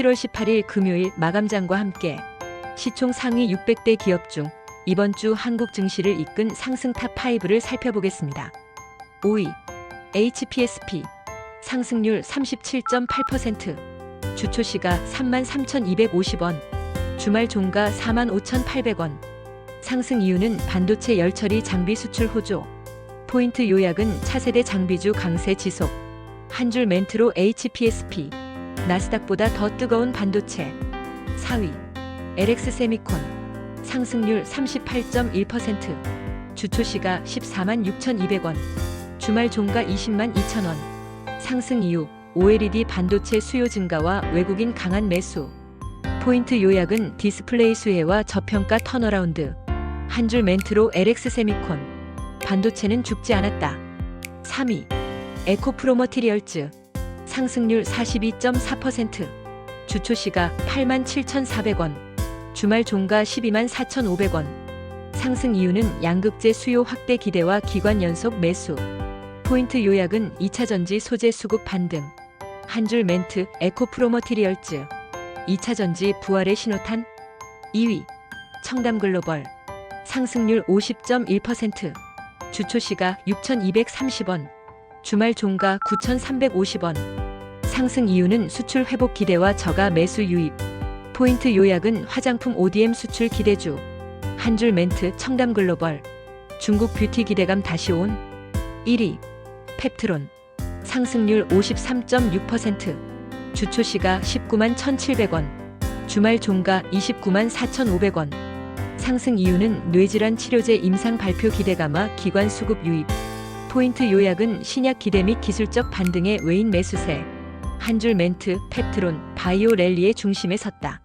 7월 18일 금요일 마감장과 함께 시총 상위 600대 기업 중 이번 주 한국 증시를 이끈 상승 탑 5를 살펴보겠습니다. 5위 HPSP 상승률 37.8% 주초시가 33,250원 주말 종가 45,800원. 상승 이유는 반도체 열처리 장비 수출 호조. 포인트 요약은 차세대 장비주 강세 지속. 한 줄 멘트로 HPSP 나스닥보다 더 뜨거운 반도체. 4위 LX 세미콘. 상승률 38.1% 주초시가 14만 6,200원. 주말 종가 20만 2천원. 상승 이유 OLED 반도체 수요 증가와 외국인 강한 매수. 포인트 요약은 디스플레이 수혜와 저평가 턴어라운드. 한 줄 멘트로 LX 세미콘. 반도체는 죽지 않았다. 3위 에코프로 머티리얼즈 상승률 42.4% 주초시가 87,400원 주말 종가 124,500원. 상승 이유는 양극재 수요 확대 기대와 기관 연속 매수 포인트 요약은 2차 전지 소재 수급 반등 한 줄 멘트 에코프로 머티리얼즈 2차 전지 부활의 신호탄. 2위 청담 글로벌 상승률 50.1% 주초시가 6,230원 주말 종가 9,350원. 상승 이유는 수출 회복 기대와 저가 매수 유입. 포인트 요약은 화장품 ODM 수출 기대주. 한 줄 멘트 청담 글로벌. 중국 뷰티 기대감 다시 온. 1위. 펩트론. 상승률 53.6% 주초시가 19만 1,700원. 주말 종가 29만 4,500원. 상승 이유는 뇌질환 치료제 임상 발표 기대감화 기관 수급 유입 포인트 요약은 신약 기대 및 기술적 반등의 외인 매수세 한 줄 멘트 펩트론 바이오 랠리의 중심에 섰다.